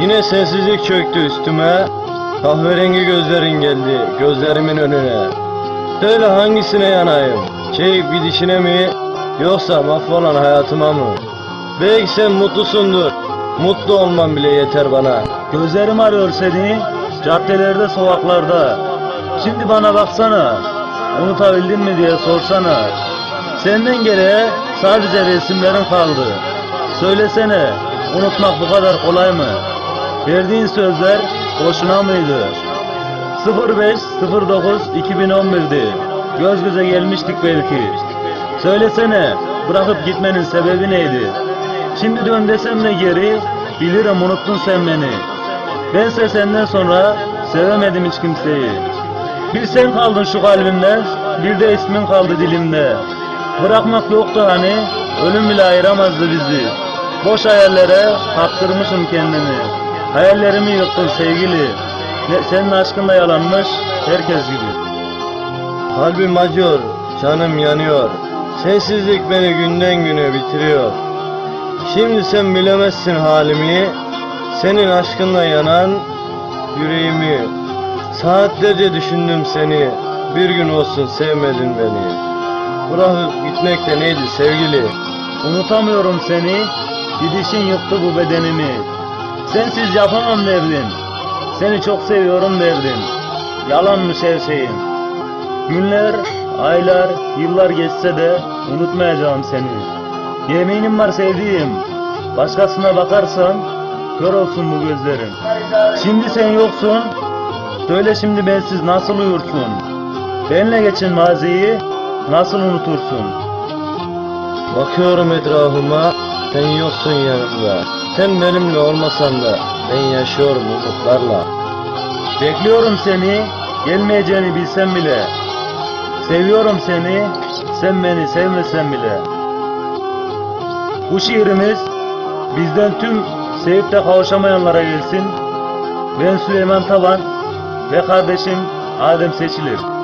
Yine sensizlik çöktü üstüme. Kahverengi gözlerin geldi gözlerimin önüne. Söyle hangisine yanayım? Çekip gidişine mi? Yoksa mahvolan hayatıma mı? Belki sen mutlusundur. Mutlu olman bile yeter bana. Gözlerim arıyor seni, caddelerde, sokaklarda. Şimdi bana baksana, unutabildin mi diye sorsana. Senden geriye sadece resimlerin kaldı. Söylesene, unutmak bu kadar kolay mı? Verdiğin sözler boşuna mıydı? 05-09 2011'di. Göz göze gelmiştik belki. Söylesene, bırakıp gitmenin sebebi neydi? Şimdi dön desem de geri, bilirim unuttun sen beni. Bense senden sonra sevemedim hiç kimseyi. Bir sen kaldın şu kalbimde, bir de ismin kaldı dilimde. Bırakmak yoktu hani, ölüm bile ayıramazdı bizi. Boş hayallere kaptırmışım kendimi. Hayallerimi yıktın sevgili. Ne, senin aşkın da yalanmış, herkes gibi. Kalbim acıyor, canım yanıyor. Sensizlik beni günden güne bitiriyor. Şimdi sen bilemezsin halimi. Senin aşkınla yanan yüreğimi. Saatlerce düşündüm seni. Bir gün olsun sevmedin beni. Bırakıp gitmek de neydi sevgili? Unutamıyorum seni, gidişin yıktı bu bedenimi. Sensiz yapamam derdin, seni çok seviyorum derdin. Yalanmış her şeyin. Günler, aylar, yıllar geçse de unutmayacağım seni. Yeminim var sevdiğim, başkasına bakarsan kör olsun bu gözlerin. Şimdi sen yoksun, söyle şimdi bensiz nasıl uyursun? Benle geçin maziyi, nasıl unutursun? Bakıyorum etrafıma, sen yoksun yanımda. Sen benimle olmasan da ben yaşıyorum umutlarla. Bekliyorum seni, gelmeyeceğini bilsem bile. Seviyorum seni, sen beni sevmesen bile. Bu şiirimiz bizden tüm sevip de kavuşamayanlara gelsin. Ben Süleyman Taban ve kardeşim Adem Seçilir.